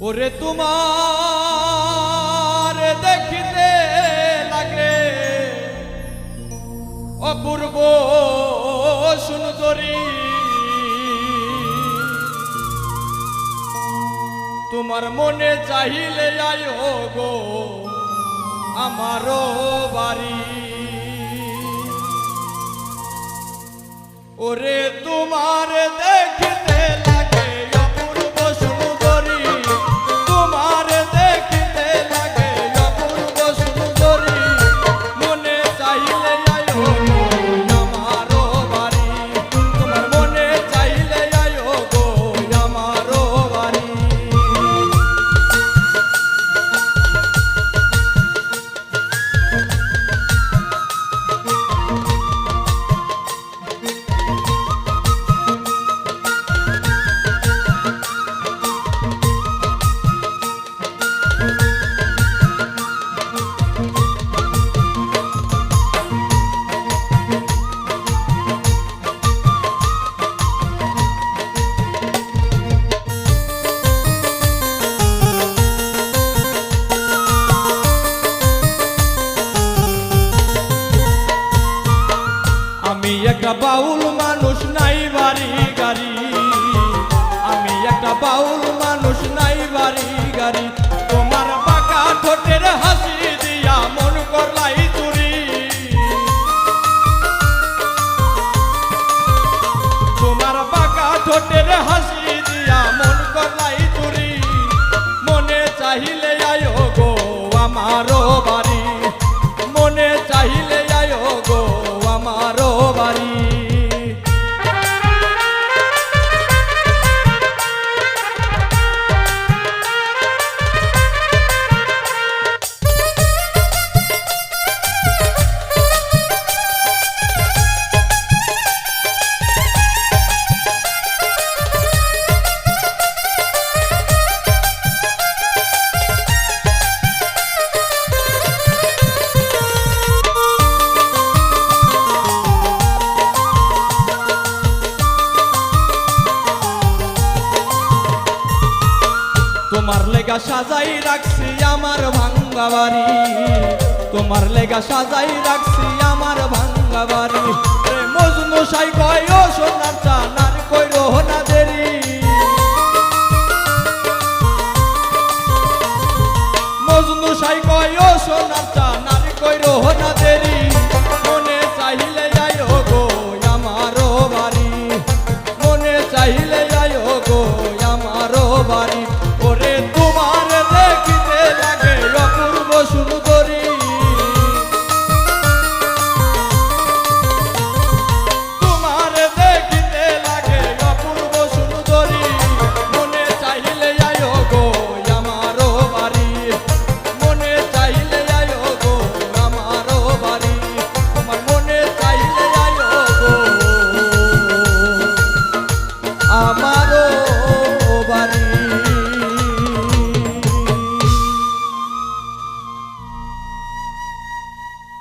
ওরে তোমার দেখিতে লাগে অপূর্ব সুন্দরী। তোমার মনে চাহিলে আয়ো গো আমারও বাড়ি একটা বাউল মানুষ নাই বাড়ি গাড়ি। তোমার বাঁকা ঠোঁটের হাসি দিয়া মন করলাই চুরি। তোমার বাঁকা ঠোঁটের হাসি দিয়া মন করলাই চুরি। মনে চাহিলে আয়ো গো, আমারও তোমার লেগা সাজাই রাখছি আমার ভাঙ্গা বাড়ি। তোমার লেগা সাজাই রাখছি আমার ভাঙ্গা বাড়ি। মজনু সাই কয়, ও সোনার চানার কই রোহনা দেরি। মজনু সাই কয়, ও সোনার চানার কই রোহনা দেরি।